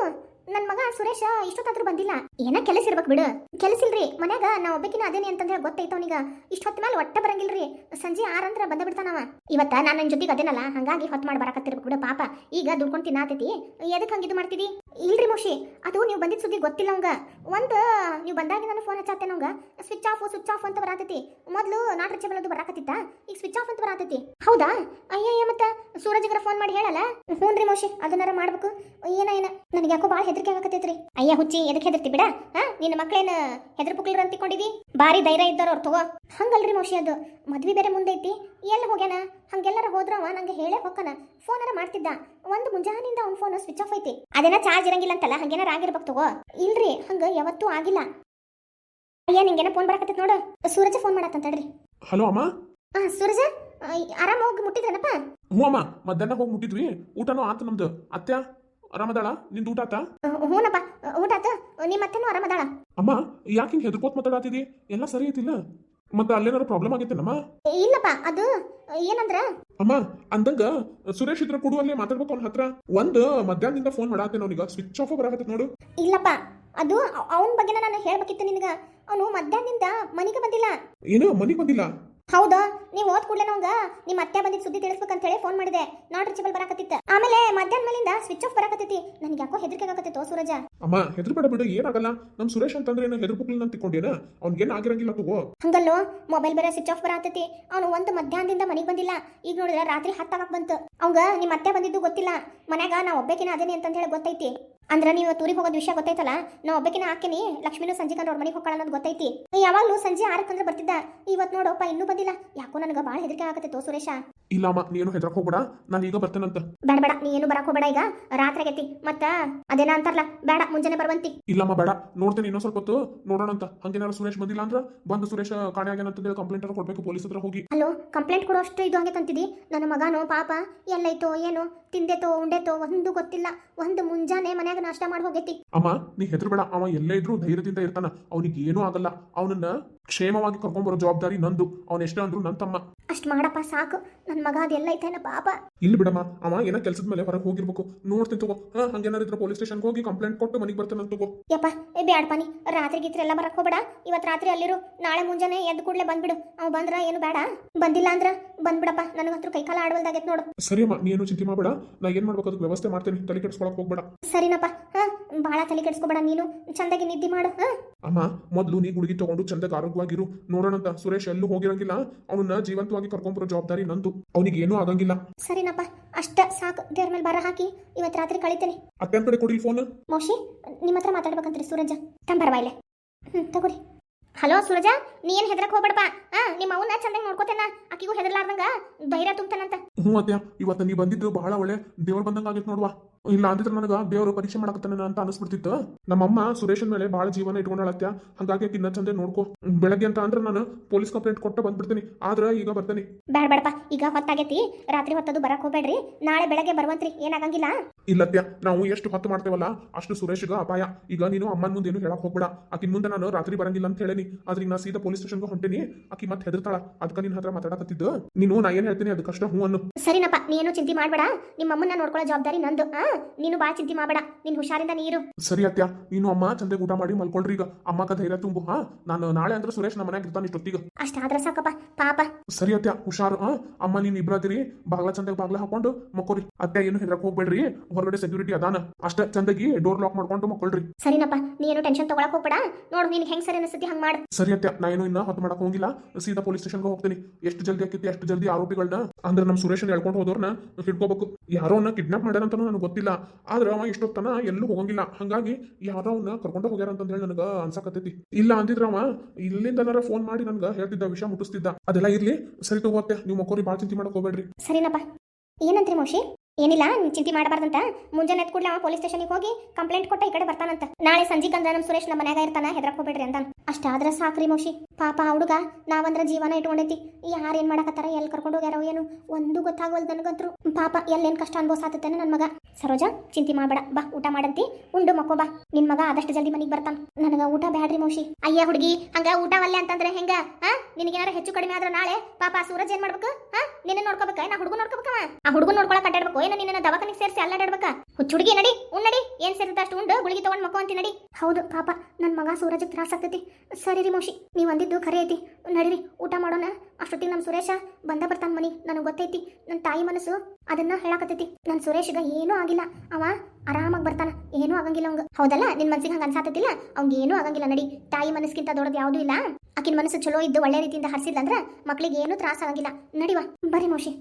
ನನ್ನ ಮಗ ಸುರೇಶ ಇಷ್ಟೊತ್ತಾದ್ರೂ ಬಂದಿಲ್ಲ. ಏನ ಕೆಲಸ ಇರ್ಬೇಕು ಬಿಡು. ಕೆಲಸ ಇಲ್ರಿ, ಮನ್ಯಾಗ ನಾ ಒಬ್ಬಕಿನ ಅದೇನಿ ಅಂತಂದ್ರೆ ಗೊತ್ತೈತ ಅವನಿಗ. ಇಷ್ಟೊತ್ತ ಮೇಲೆ ಒಟ್ಟ ಬರಂಗಿಲ್ರಿ. ಸಂಜೆ ಆರಂದ್ರ ಬಂದ ಬಿಡ್ತಾನವ ಇವತ್ತ ನಾನು ನನ್ನ ಜೊತೆಗೆ ಅದೇನಲ್ಲ, ಹಂಗಾಗಿ ಹೊತ್ತು ಮಾಡಿ ಬರಕತ್ತಿರ್ಬೇಕು ಬಿಡು ಪಾಪ. ಈಗ ದುಡ್ಕೊಂಡು ತಿನ್ನಾತೈತಿ. ಎದಕ್ಕೆ ಹಂಗಿದು ಮಾಡ್ತಿದಿ? ಇಲ್ರಿ ಮೋಶಿ, ಅದು ನೀವು ಬಂದಿದ್ದ ಸುದ್ದಿ ಗೊತ್ತಿಲ್ಲ ಅವಂಗ ಒಂದು, ನೀವು ಬಂದಾಗ ನಾನು ಫೋನ್ ಹಚ್ಚಾತೆ ನಂಗೆ ಸ್ವಿಚ್ ಆಫ್ ಸ್ವಿಚ್ ಆಫ್ ಅಂತ ಬರಾತೈತಿ. ಮೊದಲು ನಾಟ್ ರೀಚೇಬಲ್ ಅದು ಬರಾಕತ್ತಿತ್ತ. ಈಗ ಸ್ವಿಚ್ ಆಫ್ ಅಂತ ಬರಾತೈತಿ. ಹೌದಾ? ಅಯ್ಯಯ್ಯ, ಮತ್ತೆ ಸೂರಜ್ಗರ ಫೋನ್ ಮಾಡಿ ಹೇಳಲ್ಲ? ಹ್ಞೂನ್ರಿ ಮೋಶಿ, ಅದನ್ನಾರ ಮಾಡ್ಬೇಕು. ಏನ ಏನ? ನನಗೆ ಯಾಕೋ ಭಾಳ ಹೆದರಿಕೆ ಆಗಕತ್ತೈತ್ರಿ. ಅಯ್ಯ, ಹುಚ್ಚಿ ಎದಕ್ಕೆ ಹೆದರ್ತಿ ಬಿಡ? ಹಾ? ನಿನ್ನ ಮಕ್ಕಳೇನ ಹೆದ್ರ ಪುಕ್ಲರ್ ಬಾರಿ ಧೈರ್ಯ ಇದ್ದಾರ ಅವ್ರು, ತಗೋ. ಹಂಗಲ್ರಿ ಮೋಶಿ ಅದು. ಮದ್ವಿ ಬೇರೆ ಮುಂದೈತಿ. ಎಲ್ಲಿ ಹೋಗ್ಯಾನ? ಹಂಗೆಲ್ಲರ ಹೋದ್ರವ? ನಂಗೆ ಹೇಳೇ ಹೊಕ್ಕನ. ಫೋನರ ಮಾಡ್ತಿದ್ದ. ಒಂದು ಮುಂಜಾನಿಂದ ಅವ್ನ ಫೋನ್ ಸ್ವಿಚ್ ಆಫ್ ಐತಿ. ಅದೇನ ಚಾರ್ಜ್ ಇರಂಗಿಲ್ಲ ಅಂತಲ್ಲ? ಹಂಗೇನಾರ ಆಗಿರ್ಬೇಕು ತಗೋ. ಇಲ್ರಿ ಹಂಗ ಯಾವತ್ತೂ ಆಗಿಲ್ಲ. ಅಯ್ಯ ನಿಂಗೇನ ಫೋನ್ ಬರಕತ್ತೈತಿ ನೋಡು. ಸೂರಜ ಫೋನ್ ಮಾಡತ್ತಂತಡ್ರಿ ಹಲೋ ಅಮ್ಮ? ಆ ಸೂರಜ? ಆರಾಮ ಹೋಗಿ ಮುಟ್ಟಿದ್ರನಪ್ಪ? ಹ್ಞೂ ಅಮ್ಮ. ಮಧ್ಯಾಹ್ನ ಹೋಗಿ ಮುಟ್ಟಿದ್ವಿ. ಊಟನೂ ಆತು ನಮ್ದು. ಅತ್ಯ ಆರಾಮದಾಳ? ನಿಂದು ಊಟ ಆತ? ಹ್ಞೂನಪ್ಪ ಊಟ ಆತ. ನಿಮ್ಮ ಅತ್ತೆನೂ ಆರಾಮದಾಳ? ಅಮ್ಮ ಯಾಕೆ ಹಿಂಗೆ ಹೆದರ್ಕೋತ್ ಮಾತಾಡತ್ತಿದಿ ಎಲ್ಲ ಸರಿ ಐತಿಲ್ಲ? ಮತ್ತೆ ಅಲ್ಲೇನಾದ್ರು ಪ್ರಾಬ್ಲಮ್ ಆಗೈತೇನಮ್ಮ ಇಲ್ಲಪ್ಪ ಅದು ಏನಂದ್ರ? ಅಮ್ಮ ಅಂದಂಗ ಸುರೇಶ್ ಇದ್ರ ಕೊಡು ಅಲ್ಲೇ ಮಾತಾಡ್ಬೇಕು ಅವ್ನ ಹತ್ರ. ಒಂದು ಮಧ್ಯಾಹ್ನದಿಂದ ಫೋನ್ ಮಾಡಾತೇನೆ ಅವನಿಗ ಸ್ವಿಚ್ ಆಫ್ ಬರಾಕತ್ತೈತಿ ನೋಡು. ಇಲ್ಲಪ್ಪ ಅದು ಅವನ ಬಗ್ಗೆ ನಾನು ಹೇಳ್ಬೇಕಿತ್ತು ನಿನಗ. ಅವನು ಮಧ್ಯಾಹ್ನದಿಂದ ಮನೆಗೆ ಬಂದಿಲ್ಲ. ಏನು ಮನೆಗೆ ಬಂದಿಲ್ಲ? ಹೌದಾ? ನೀವು ಹೋದ್ ಕೂಡಲೇ ನಂಗ ನಿಮ್ಮ ಅತ್ತೆ ಬಂದಿದ್ದು ಸುದ್ದಿ ತಿಳಿಸ್ಬೇಕಂತ ಹೇಳಿ ಫೋನ್ ಮಾಡಿದೆ. ನಾಟ್ ರೀಚಬಲ್ ಬರಾಕತ್ತಿತ್ತ. ಆಮೇಲೆ ಮಧ್ಯಾಹ್ನ ಮೇಲಿಂದ ಸ್ವಿಚ್ ಆಫ್ ಬರಾಕತ್ತೈತಿ. ನನಗೆ ಯಾಕೋ ಹೆದರಿಕೆ ಆಗತ್ತೈತೋ ಸೂರಜ? ಅಮ್ಮ ಹೆದರ್ಬೇಡ ಬಿಡು ಏನಾಗಲ್ಲ. ನಮ್ ಸುರೇಶ್ ಅಂತಂದ್ರೆ ಏನು ಹೆದರ್ಬೇಕಿಲ್ಲ ಅಂತ ಅವ್ನ್ ಏನ್ ಆಗಿರಂಗಿಲ್ಲ ತಗೋ. ಹಂಗಲ್ಲೋ ಮೊಬೈಲ್ ಬೇರೆ ಸ್ವಿಚ್ ಆಫ್ ಬರಾತೈತಿ ಅವನು ಒಂದು ಮಧ್ಯಾಹ್ನದಿಂದ ಮನೆಗೆ ಬಂದಿಲ್ಲ. ಈಗ ನೋಡಿದ್ರೆ ರಾತ್ರಿ ಹತ್ತಾಗಕ್ ಬಂತು. ಅವಂಗ ನಿಮ್ಮ ಅತ್ತೆ ಬಂದಿದ್ದು ಗೊತ್ತಿಲ್ಲ. ಮನ್ಯಾಗ ನಾ ಒಬ್ಬಕಿನ ಅದೇನಿ ಅಂತ ಹೇಳಿ ಗೊತ್ತೈತಿ. ಅಂದ್ರ ನೀವು ಟೂರಿಗೆ ಹೋಗೋದ್ ವಿಷಯ ಗೊತ್ತೈತಲ್ಲ? ನಾ ಒಬ್ಬಕಿನ ಹಾಕಿನಿ ಲಕ್ಷ್ಮಿನೂ ಸಂಜೆ ಅವ್ರ ಮನೆಗೆ ಹೋಗ್ಕೊಳ್ಳ ಅನ್ನೋದು ಗೊತ್ತೈತಿ. ಯಾವಾಗಲೂ ಸಂಜೆ ಆರಕ್ಕಂದ್ರೆ ಬರ್ತಿದ್ದ. ಇವತ್ ನೋಡಪ್ಪ ಇನ್ನೂ ಬಂದಿಲ್ಲ. ಯಾಕೋ ನನಗೆ ಭಾಳ ಹೆದರಿಕೆ ಆಗತ್ತೈತೋ ಸುರೇಶ. ಇಲ್ಲ ಅಮ್ಮ ನೀನು ಹೆದ್ರಕ್ ಹೋಗ್ಬೇಡ ನಾನು ಈಗ ಬರ್ತೇನಂತ ಬೇಡ ಬೇಡ ನೀ ಏನು ಬರಕ್ ಹೋಗ್ಬೇಡ ಈಗ. ರಾತ್ರಿ ಆಗೈತಿ ಮತ್ತ ಅದೇನ ಅಂತಾರಲ್ಲ ಬೇಡ ಮುಂಜಾನೆ ಬರ್ವಂತಿ. ಇಲ್ಲಮ್ಮ ಬೇಡ. ನೋಡ್ತೇನೆ ಇನ್ನೊಂದ್ ಸ್ವಲ್ಪ ಹೊತ್ತು ನೋಡೋಣ ಅಂತ. ಹಂಗೇನಾರು ಸುರೇಶ್ ಬಂದಿಲ್ಲ ಅಂದ್ರ ಬಂದು ಸುರೇಶ್ ಕಾಣೆ ಆಗ್ಯಾನ ಕಂಪ್ಲೇಂಟ್ ಕಂಪ್ಲೇಂಟ್ ಕೊಡ್ಬೇಕು ಪೊಲೀಸ್ ಹತ್ರ ಹೋಗಿ. ಅಲ್ಲೋ ಕಂಪ್ಲೇಂಟ್ ಕೊಡೋ ಅಷ್ಟು ಇದು ಹಂಗೆ ತಂತಿದಿ? ನನ್ನ ಮಗನೋ ಪಾಪ ಎಲ್ಲೈತೋ ಏನೋ ತಿಂದೇತೋ ಉಂಡೇತೋ ಒಂದು ಗೊತ್ತಿಲ್ಲ. ಒಂದು ಮುಂಜಾನೆ ಮನ್ಯಾಗ ನಾಷ್ಟ ಮಾಡಿ ಹೋಗೈತಿ. ಅಮ್ಮ ನೀ ಹೆದರ್ಬೇಡ. ಅವ ಎಲ್ಲ ಇದ್ರೂ ಧೈರ್ಯದಿಂದ ಇರ್ತಾನ. ಅವನಿಗೆ ಏನೂ ಆಗಲ್ಲ. ಅವನನ್ನ ಕ್ಷೇಮವಾಗಿ ಕರ್ಕೊಂಡ್ಬರೋ ಜವಾಬ್ದಾರಿ ನಂದು. ಅವನ ಎಷ್ಟೇ ಅಂದ್ರು ನನ್ ತಮ್ಮ. ಅಷ್ಟ್ ಮಾಡಪ್ಪ ಸಾಕು. ನನ್ ಮಗ ಅದೆಲ್ಲ ಐತೇನ ಪಾಪ. ಇಲ್ಲಿ ಬಿಡಮ್ಮ ಅವ ಏನೋ ಕೆಲ್ಸದ ಮೇಲೆ ಹೊರಗೆ ಹೋಗಿರ್ಬೇಕು. ನೋಡ್ತೀನಿ ತಗೋ. ಹಾ ಹಂಗೇನಾರು ಇದ್ರೆ ಪೊಲೀಸ್ ಸ್ಟೇಷನ್ಗೆ ಹೋಗಿ ಕಂಪ್ಲೇಂಟ್ ಕೊಟ್ಟು ಮನೆಗೆ ಬರ್ತಾನೆ ತಗೋ. ಯಪ್ಪ ಏ ಬ್ಯಾಡಪ್ಪ ನೀ ರಾತ್ರಿ ಗೀತ್ರಿ ಎಲ್ಲ ಬರಕ್ ಹೋಗ್ಬೇಡ. ಇವತ್ ರಾತ್ರಿ ಅಲ್ಲಿರು. ನಾಳೆ ಮುಂಜಾನೆ ಎದ್ದು ಕೂಡಲೇ ಬಂದ್ಬಿಡು. ಅವ್ ಬಂದ್ರ ಏನು ಬೇಡ ಬಂದಿಲ್ಲ ಅಂದ್ರ ಬಂದ್ಬಿಡಪ್ಪ. ನನಗಂತೂ ಕೈಕಾಲ ಆಡವಲ್ದಾಗೈತ್ ನೋಡು. ಸರಿ ಅಮ್ಮ ನೀನು ಚಿಂತೆ ಮಾಡಬೇಡ. ನಾ ಏನ್ ಮಾಡ್ಬೇಕು ಅದಕ್ಕೆ ವ್ಯವಸ್ಥೆ ಮಾಡ್ತೇನೆ. ತಲೆ ಕೆಡ್ಸ್ಕೊಳಕ್ ಹೋಗ್ಬೇಡ. ಸರಿನಪ್ಪ. ಹಾ ಬಾಳ ತಲೆ ಕೆಡ್ಸ್ಕೊಬೇಡ ನೀನು. ಚಂದಾಗಿ ನಿದ್ದೆ ಮಾಡು ಹಾ. ಅಮ್ಮ ಮೊದಲು ನೀ ಗುಳಿಗೆ ತಗೊಂಡು ಚಂದಕ್ಕೆ ಆರೋಗ್ಯವಾಗಿರು ನೋಡೋಣಂತ ಸುರೇಶ್ ಎಲ್ಲೂ ಹೋಗಿರಂಗಿಲ್ಲ. ಅವನನ್ನ ಜೀವಂತವಾಗಿ ಕರ್ಕೊಂಬರೋ ಜವಾಬ್ದಾರಿ ನಂದು. ಅವನಿಗೆ ಏನೂ ಆಗಂಗಿಲ್ಲ. ಸರಿನಪ್ಪ ಅಷ್ಟ ಸಾಕು. ದೇವ್ರ ಮೇಲೆ ಬರ ಹಾಕಿ ಇವತ್ತು ರಾತ್ರಿ ಕಳಿತೇನೆ. ಅತ್ತೆನ್ ಕಡೆ ಕೊಡಿ ಫೋನ್ ಮೋಶಿ ನಿಮ್ಮ ಹತ್ರ ಮಾತಾಡ್ಬೇಕಂತ್ರಿ ಸೂರಜ ತಮ್ಮ ಬರವಾಯ್ಲೆ ಹ್ಞೂ ತಗೋರಿ. ಹಲೋ ಸೂರಜ ನೀ ಏನ್ ಹೆದರಕ್ ಹೋಗ್ಬೇಡಪ್ಪ? ಹಾ ನಿಮ್ಮ ಅವನ್ನ ಚಂದಂಗ್ ನೋಡ್ಕೋತೇನ? ಆಕಿಗೂ ಹೆದರ್ಲಾರ್ದಂಗ ಧೈರ್ಯ ತುಂಬತಾನಂತ. ಹ್ಞೂ ಅತ್ಯ ಇವತ್ತು ನೀ ಬಂದಿದ್ದು ಬಹಳ ಒಳ್ಳೆ. ದೇವ್ರು ಬಂದಂಗ ಆಗಿತ್ತು ನೋಡುವ. ಇಲ್ಲ ಅಂದಿದ್ರೆ ನನಗೆ ದೇವರು ಪರೀಕ್ಷೆ ಮಾಡಕತ್ತಾನ ಅಂತ ಅನಿಸ್ಬಿಡ್ತಿತ್ತು. ನಮ್ಮಮ್ಮ ಸುರೇಶನ್ ಮೇಲೆ ಬಹಳ ಜೀವನ ಇಟ್ಕೊಂಡಳತ್ಯ ಹಂಗಾಗಿ ಆಕಿ ಇನ್ನ ಚಂದ ನೋಡ್ಕೊ. ಬೆಳಗ್ಗೆ ಅಂತ ಅಂದ್ರೆ ನಾನು ಪೊಲೀಸ್ ಕಂಪ್ಲೇಂಟ್ ಕೊಟ್ಟು ಬಂದ್ಬಿಡ್ತೀನಿ. ಆದ್ರೆ ಈಗ ಬರ್ತೇನೆ. ಬೇಡ ಬೇಡಪ್ಪ ಈಗ ಹೊತ್ತಾಗೈತಿ. ರಾತ್ರಿ ಹೊತ್ತದು ಬರಕ್ ಹೋಗ್ಬೇಡ್ರಿ. ನಾಳೆ ಬೆಳಗ್ಗೆ ಬರುವಂತ್ರಿ. ಏನಾಗಂಗಿಲ್ಲ. ಇಲ್ಲತ್ಯ ನಾವು ಎಷ್ಟು ಹೊತ್ತು ಮಾಡ್ತೇವಲ್ಲ? ಅಷ್ಟು ಸುರೇಶ್ಗ ಅಪಾಯ. ಈಗ ನೀನು ಅಮ್ಮನ ಮುಂದೆ ಏನು ಹೇಳಕ್ ಹೋಗ್ಬೇಡ. ಆಕಿನ ಮುಂದೆ ನಾನು ರಾತ್ರಿ ಬರಂಗಿಲ್ಲ ಅಂತ ಹೇಳೇನಿ. ಆದ್ರೆ ನಾ ಸೀದಾ ಪೊಲೀಸ್ ಸ್ಟೇಷನ್ಗೆ ಹೊಂಟೇನಿ. ಆಕಿ ಮತ್ತೆ ಹೆದರ್ತಾಳ. ಅದಕ್ಕೆ ನಿನ್ನ ಹತ್ರ ಮಾತಾಡಕತ್ತಿದ್ದು. ನೀನು ನಾ ಏನ್ ಹೇಳ್ತೀನಿ ಅದಕ್ಕಷ್ಟ ಹೂ ಅನ್ನು. ಸರಿನಪ್ಪ ನೀ ಏನು ಚಿಂತೆ ಮಾಡಬೇಡ. ನಿಮ್ಮ ಅಮ್ಮನ ನೋಡ್ಕೊಳ್ಳೋ ಜವಾಬ್ದಾರಿ ನಂದು. ಹಾ ನೀನು ಬಾ ಚಿಂತೆ ಮಾಡಬೇಡ. ನಿನ್ ಹುಷಾರಿಂದ ನೀರು. ಸರಿ ಅತ್ಯ ನೀನು ಅಮ್ಮ ಚಂದೆ ಊಟ ಮಾಡಿ ಮಲ್ಕೊಳ್ರಿ ಈಗ. ಅಮ್ಮಕ ಧೈರ್ಯ ತುಂಬು ಹಾ? ನಾನು ನಾಳೆ ಅಂದ್ರೆ ಸುರೇಶ್ ನಮ್ಮ ಮನೆಯಾಗ ಇರ್ತಾನೆ ಇಷ್ಟೊತ್ತಿಗೆ. ಅಷ್ಟಾದ್ರೆ ಸಾಕಪ್ಪ ಪಾಪ. ಸರಿ ಅತ್ಯ ಹುಷಾರು ಹಾ? ಅಮ್ಮ ನೀನ್ ಇಬ್ರಾದಿರಿ ಬಾಗ್ಲ ಚಂದೆ ಬಾಗ್ಲ ಹಾಕೊಂಡು ಮಕ್ಕೋರಿ. ಅತ್ಯ ಏನು ಹೆದರಕ್ ಹೋಗ್ಬೇಡ್ರಿ. ಹೊರಗಡೆ ಸೆಕ್ಯೂರಿಟಿ ಅದಾನ ಅಷ್ಟ ಚಂದಾಗಿ ಡೋರ್ ಲಾಕ್ ಮಾಡ್ಕೊಂಡು ಮಕ್ಕೊಳ್ರಿ. ಸರಿನಪ್ಪ ನೀ ಏನು ಟೆನ್ಷನ್ ತಗೊಳಕ್ ಹೋಗ್ಬೇಡ. ನೋಡು ನೀನ್ ಹೆಂಗ್ ಸರಿ ಅನಿಸ್ತತಿ ಹಂಗ್ ಮಾಡು. ಸರಿ ಅತ್ಯ ನಾ ಏನು ಇನ್ನ ಹೊತ್ತು ಮಾಡಕ್ ಹೋಗಿಲ್ಲ. ಸೀದಾ ಪೊಲೀಸ್ ಸ್ಟೇಷನ್ಗೆ ಹೋಗ್ತೀನಿ. ಎಷ್ಟು ಜಲ್ದಿ ಆಕಿತ್ತಿ ಅಷ್ಟು ಜಲ್ದಿ ಆರೋಪಿಗಳನ್ನ ಅಂದ್ರೆ ನಮ್ಮ ಸುರೇಶನ್ ಹೇಳ್ಕೊಂಡು ಹೋದವ್ರನ್ನ ಹಿಡ್ಕೋಬೇಕು. ಯಾರೋ ಅನ್ನ ಕಿಡ್ನಾಪ್ ಮಾಡ್ಯಾರ ಅಂತ ನನಗೆ ಗೊತ್ತಿಲ್ಲ. ಆದ್ರೆ ಅವ ಇಷ್ಟೊತ್ತನ ಎಲ್ಲೂ ಹೋಗಂಗಿಲ್ಲ. ಹಂಗಾಗಿ ಯಾರೋ ಅವನ್ನ ಕರ್ಕೊಂಡು ಹೋಗ್ಯಾರ ಅಂತ ಹೇಳಿ ನನಗೆ ಅನ್ಸಕತ್ತೈತಿ. ಇಲ್ಲ ಅಂದಿದ್ರ ಅವ ಇಲ್ಲಿಂದ ಫೋನ್ ಮಾಡಿ ನನಗೆ ಹೇಳ್ತಿದ್ದ ವಿಷಯ ಮುಟ್ಟಿಸ್ತಿದ್ದ. ಅದೆಲ್ಲ ಇರ್ಲಿ. ಸರಿ ತಗೋತ್ತೆ ನೀವು ಮಕ್ಕೋರಿ ಭಾಳ ಚಿಂತೆ ಮಾಡಕ್ ಹೋಗ್ಬೇಡ್ರಿ. ಸರಿನಪ್ಪ. ಏನಂತ್ರಿ ಮೋಶಿ? ಏನಿಲ್ಲ ಚಿಂತೆ ಮಾಡಬಾರ್ದಂತ. ಮುಂಜಾನೆ ಎದ್ದ ಕೂಡಲೇ ಅವ ಪೊಲೀಸ್ ಸ್ಟೇಷನ್ಗೆ ಹೋಗಿ ಕಂಪ್ಲೇಂಟ್ ಕೊಟ್ಟ ಈ ಕಡೆ ಬರ್ತಾನಂತ. ನಾಳೆ ಸಂಜೆಗೆ ಅಂದ್ರ ನಮ್ಮ ಸುರೇಶ್ ನಮ್ಮ ಮನ್ಯಾಗ ಇರ್ತಾನ, ಹೆದ್ರಕ್ ಹೋಗ್ಬೇಡ್ರಿ ಅಂತ ಅಷ್ಟಾದ್ರೆ ಸಾಕ್ರಿ ಮೋಶಿ. ಪಾಪ ಹುಡುಗ ನಾವಂದ್ರ ಜೀವನ ಇಟ್ಕೊಂಡೈತಿ. ಯಾರು ಏನ್ ಮಾಡಕತ್ತಾರ ಎಲ್ಲಿ ಕರ್ಕೊಂಡು ಹೋಗ್ಯಾರೋ ಏನು, ಒಂದು ಗೊತ್ತಾಗವಲ್ದು ನನಗಂತರು. ಪಾಪ ಎಲ್ಲೇನ್ ಕಷ್ಟ ಅನ್ಭವಿಸಾತೇನೆ ನನ್ನ ಮಗ. ಸರೋಜಾ, ಚಿಂತೆ ಮಾಡಬೇಡ. ಬಾ, ಊಟ ಮಾಡಂತಿ. ಉಂಡು, ಮಕ್ಕೋ ಬಾ. ನಿನ್ ಮಗ ಆದಷ್ಟು ಜಲ್ದಿ ಮನೆಗೆ ಬರ್ತಾನ. ನನಗ ಊಟ ಬ್ಯಾಡ್ರಿ ಮೋಶಿ. ಅಯ್ಯ ಹುಡುಗಿ, ಹಂಗ ಊಟ ಒಲ್ಲೆ ಅಂತಂದ್ರೆ ಹೆಂಗ? ಹಾ ನಿನಗೇನಾರ ಹೆಚ್ಚು ಕಡಿಮೆ ಆದ್ರೆ ನಾಳೆ ಪಾಪ ಸೂರಜ್ ಏನ್ ಮಾಡ್ಬೇಕು? ಹಾ ನಿನ್ನ ನೋಡ್ಕೋಬೇಕ? ನಾ ಹುಡುಗ ನೋಡ್ಕೋಬೇಕವ ಆ ಹುಡುಗ ನೋಡ್ಕೊಳಕ್ ಅಡ್ಡಾಡ್ಬೇಕು. ಏನ ನಿನ್ನ ದವಾಖಾನಿಗೆ ಸೇರಿಸಿ ಅಲ್ಲಾಡಾಡ್ಬೇಕ ಹುಚ್ಚು ಹುಡುಗಿ ನಡಿ, ಉಣ್ ನಡಿ. ಏನ್ ಸೇರಿದ ಅಷ್ಟು ಉಂಡು, ಗುಳಿಗೆ ತಗೊಂಡ್ ಮಕ್ಕೋ ಅಂತಿ ನಡಿ. ಹೌದು, ಪಾಪ. ನನ್ ಮಗ ಸೂರಜ್ ತ್ರಾಸ ಆಗ್ತೈತಿ. ಸರಿ ರೀ ಮೋಶಿ, ನೀವ್ ಅಂದಿದ್ದು ಖರೆ ಐತಿ. ನಡಿರಿ, ಊಟ ಮಾಡೋಣ. ಅಷ್ಟೊತ್ತಿಗೆ ನಮ್ಮ ಸುರೇಶ ಬಂದ ಬರ್ತಾನ ಮನಿ. ನನಗೆ ಗೊತ್ತೈತಿ ನನ್ನ ತಾಯಿ ಮನಸ್ಸು ಅದನ್ನ ಹೇಳಕತ್ತೈತಿ. ನನ್ನ ಸುರೇಶ್ಗ ಏನೂ ಆಗಿಲ್ಲ. ಅವ ಆರಾಮಾಗಿ ಬರ್ತಾನ. ಏನೂ ಆಗಂಗಿಲ್ಲ ಅವಂಗ. ಹೌದಲ್ಲ, ನಿನ್ ಮನ್ಸಿಗೆ ಹಂಗ ಅನ್ಸಾತತಿಲ್ಲ? ಅವ್ಗೆ ಏನೂ ಆಗಂಗಿಲ್ಲ. ನಡಿ, ತಾಯಿ ಮನಸ್ಸಿಗಿಂತ ದೊಡ್ಡದು ಯಾವುದೂ ಇಲ್ಲ. ಆಕಿನ ಮನಸ್ಸು ಚಲೋ ಇದ್ದು ಒಳ್ಳೆ ರೀತಿಯಿಂದ ಹರಿಸಿದ್ಲಂದ್ರ ಮಕ್ಳಿಗೆ ಏನೂ ತ್ರಾಸ ಆಗಂಗಿಲ್ಲ. ನಡಿವಾ ಬರೀ ಮೋಶಿ.